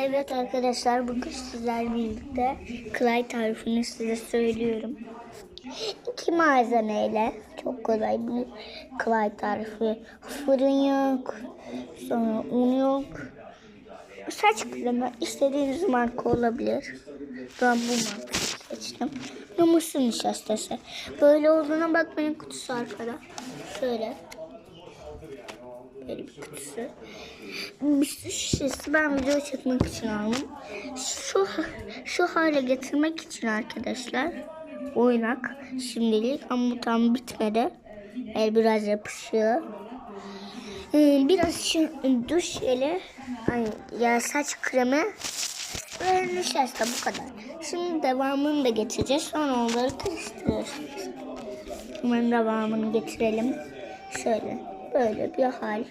Evet arkadaşlar bugün sizlerle birlikte Clay tarifini size söylüyorum. İki malzemeyle çok kolay bir Clay tarifi. Fırın yok, sonra un yok. Saç kremi istediğiniz marka olabilir. Ben bu markayı seçtim. Mısır nişastası. Böyle olduğuna bakmayın kutusu arkada. Şöyle. Bir kutusu. Bir şişesi ben video çekmek için aldım. Şu, şu hale getirmek için arkadaşlar. Oynak şimdilik ama bu tam bitmedi. El biraz yapışıyor. Ee, biraz şu duş ay, ya saç kremi ve nişasta bu kadar. Şimdi devamını da getireceğiz. Sonra onları karıştırıyorsunuz. Hemen devamını getirelim. Şöyle böyle bir hal.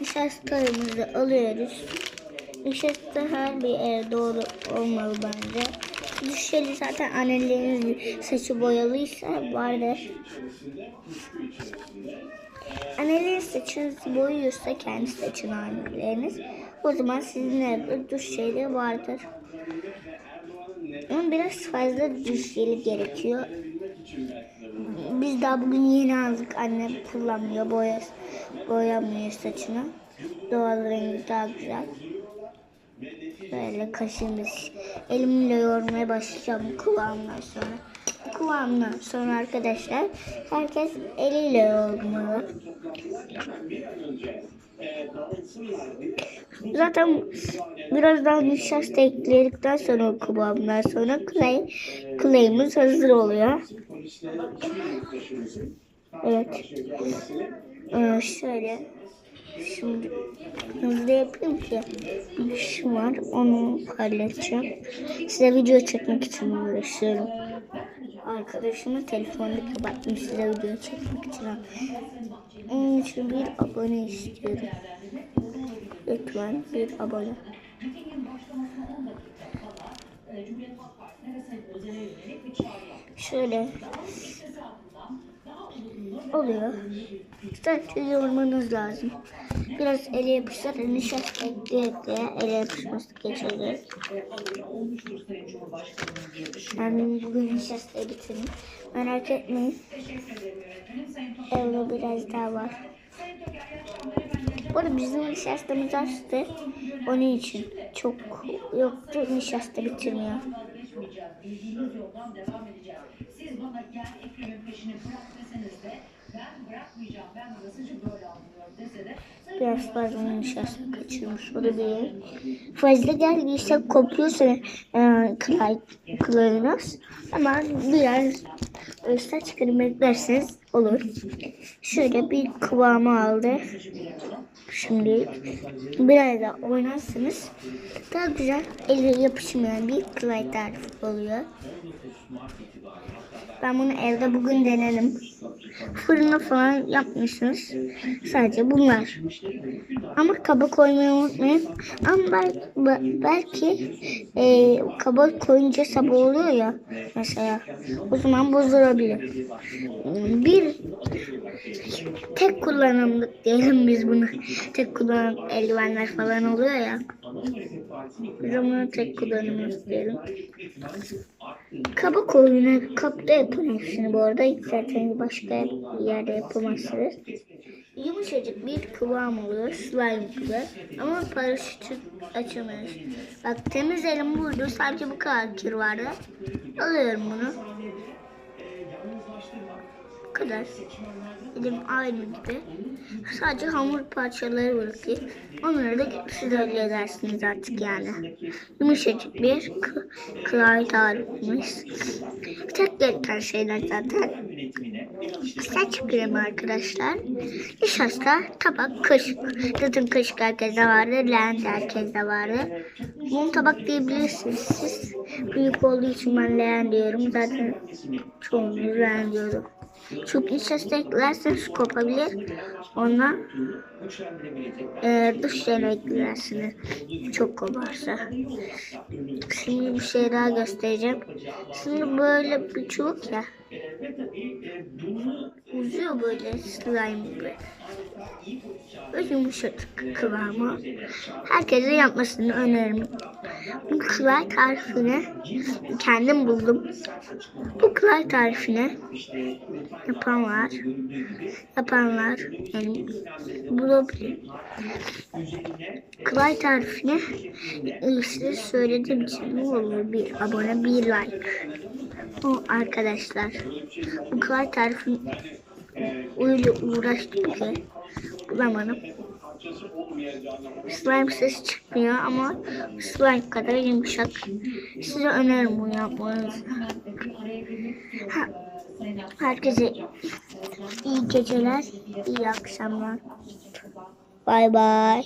Nişastalarımızı alıyoruz. Nişasta her bir yere doğru olmalı bence. Düşeli zaten annelerin saçı boyalıysa vardır. Annelerin saçınızı boyuyorsa kendi saçını anneleriniz o zaman sizin evde duş jeli vardır. Ama biraz fazla duş jeli gerekiyor. Biz daha bugün yeni aldık. Annem kullanmıyor. Boya, boyamıyor saçını. Doğal rengi daha güzel. Böyle kaşığımız. Elimle yoğurmaya başlayacağım bu sonra. Bu sonra arkadaşlar herkes eliyle yoğurmalı. Zaten biraz daha nişasta ekledikten sonra o sonra clay, clay'imiz hazır oluyor. Evet. Ee, şöyle. Şimdi hızlı yapayım ki bir işim var onu halledeceğim. Size video çekmek için uğraşıyorum. Arkadaşımın telefonunu kapattım size video çekmek için. Onun için bir abone istiyorum. Lütfen bir abone. Şöyle oluyor. Sadece yoğurmanız lazım. Biraz ele yapışır, nişasta ekleye ele yapışması geçecek. Ben bugün nişastayı bitirdim. Merak etmeyin. Evde biraz daha var. Bu arada bizim nişastamız açtı. Onun için çok yoktu nişasta bitirmiyor. Bildiğiniz yoldan devam edeceğim. Siz bana gel Ekrem'in peşini bırak deseniz de ben bırakmayacağım. Ben burasıcı böyle anlıyorum dese de Biraz nişasta kaçırmış olabilir. Fazla geldiyse kopuyorsa e, kılay, kılayınız. Ama biraz saç kremi eklerseniz olur. Şöyle bir kıvamı aldı. Şimdi biraz da oynarsanız daha güzel ele yapışmayan bir kılay tarifi oluyor. Ben bunu evde bugün denedim. Fırına falan yapmışsınız. Sadece bunlar. Ama kaba koymayı unutmayın. Ama belki, belki e, kaba koyunca sabah oluyor ya mesela. O zaman bozulabilir. Bir tek kullanımlık diyelim biz bunu. Tek kullanım eldivenler falan oluyor ya. Biz onu tek kullanımlık diyelim. Kaba koyuna kapta yapın hepsini bu arada. Zaten başka yerde yapamazsınız. Yumuşacık bir kıvam oluyor. Slime gibi. Ama paraşütü açamıyoruz. Bak temiz elim burada. Sadece bu kadar kir vardı. Alıyorum bunu. Kadar. Elim aynı gibi. Sadece hamur parçaları bırakayım. Onları da siz halledersiniz artık yani. Yumuşacık bir klavye tarifimiz. Tek gereken şeyler zaten. Saç kremi arkadaşlar. Nişasta, tabak, kaşık. Zaten kaşık herkeste vardı. Leğen de herkeste vardı. Bunu tabak diyebilirsiniz siz. Büyük olduğu için ben leğen diyorum. Zaten çoğunuz leğen diyorum. Çok nişasta eklerseniz kopabilir. Ona e, dış jel eklersiniz. Çok koparsa. Şimdi bir şey daha göstereceğim. Şimdi böyle bir çubuk ya. E, bunu Uzuyor böyle slime gibi. Böyle yumuşacık kıvamı. Herkese yapmasını öneririm. Bu kılay tarifini kendim buldum. Bu kılay tarifini yapanlar, yapanlar yani bulabilir. Kılay tarifini e, size söylediğim için ne olur bir abone bir like. O arkadaşlar bu kılay tarifini öyle uğraştım ki bulamadım. Slime sesi çıkmıyor ama slime kadar yumuşak. Size öneririm bunu yapmanızı. Herkese iyi geceler, iyi akşamlar. Bay bay.